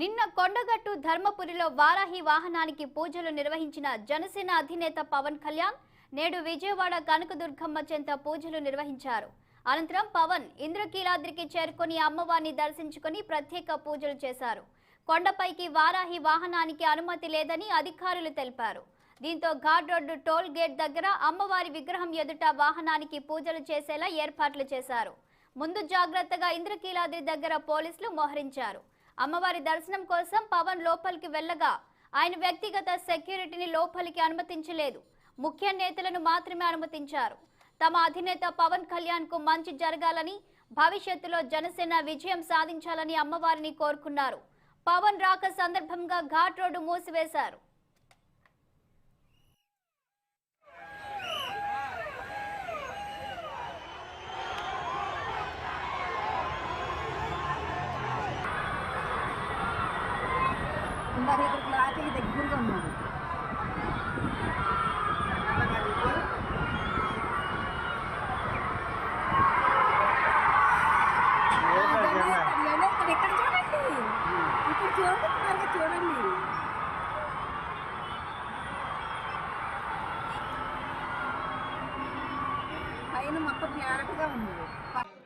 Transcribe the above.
నిన్న కొండగట్టు ధర్మపురిలో వారాహి వాహనానికి పూజలు నిర్వహించిన జనసేన అధినేత పవన్ కళ్యాణ్ నేడు విజయవాడ కనకదుర్గమ్మ చెంత పూజలు నిర్వహించారు. అనంతరం పవన్ ఇంద్రకీలాద్రికి చేరుకొని అమ్మవారిని దర్శించుకొని ప్రత్యేక పూజలు చేశారు. కొండపైకి వారాహి వాహనానికి అనుమతి లేదని అధికారులు తెలిపారు. దీంతో ఘాట్ రోడ్డు టోల్ గేట్ దగ్గర అమ్మవారి విగ్రహం ఎదుట వాహనానికి పూజలు చేసేలా ఏర్పాట్లు చేశారు. ముందు జాగ్రత్తగా ఇంద్రకీలాద్రి దగ్గర పోలీసులు మోహరించారు. అమ్మవారి దర్శనం కోసం పవన్ లోపలికి వెళ్ళగా ఆయన వ్యక్తిగత సెక్యూరిటీని లోపలికి అనుమతించలేదు. ముఖ్య నేతలను మాత్రమే అనుమతించారు. తమ అధినేత పవన్ కళ్యాణ్కు మంచి జరగాలని భవిష్యత్తులో జనసేన విజయం సాధించాలని అమ్మవారిని కోరుకున్నారు. పవన్ రాక సందర్భంగా ఘాట్ రోడ్డు మూసివేశారు. ఇందాక ఇక్కడ క్లాత్కి దగ్గరగా ఉన్నాడు ఇక్కడ చూడండి ఇక్కడ చూడండి చూడండి పైన మొత్తం క్లారిటీగా ఉంది